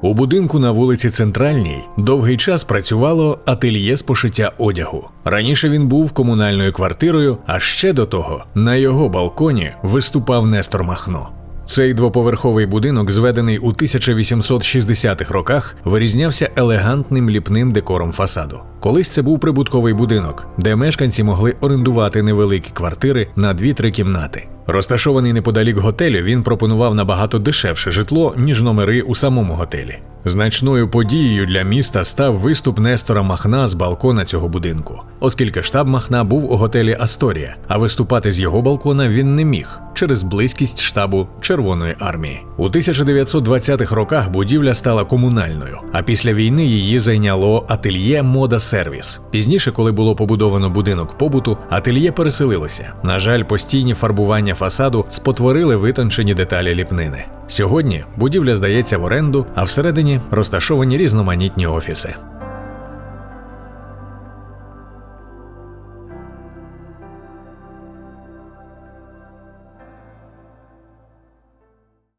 У будинку на вулиці Центральній довгий час працювало ательє з пошиття одягу. Раніше він був комунальною квартирою, а ще до того на його балконі виступав Нестор Махно. Цей двоповерховий будинок, зведений у 1860-х роках, вирізнявся елегантним ліпним декором фасаду. Колись це був прибутковий будинок, де мешканці могли орендувати невеликі квартири на 2-3 кімнати. Розташований неподалік готелю, він пропонував набагато дешевше житло, ніж номери у самому готелі. Значною подією для міста став виступ Нестора Махна з балкона цього будинку, оскільки штаб Махна був у готелі Асторія, а виступати з його балкона він не міг через близькість штабу Червоної армії. У 1920-х роках будівля стала комунальною, а після війни її зайняло ательє Мода Сервіс. Пізніше, коли було побудовано будинок побуту, ательє переселилося. На жаль, постійні фарбування фасаду спотворили витончені деталі ліпнини. Сьогодні будівля здається в оренду, а всередині розташовані різноманітні офіси.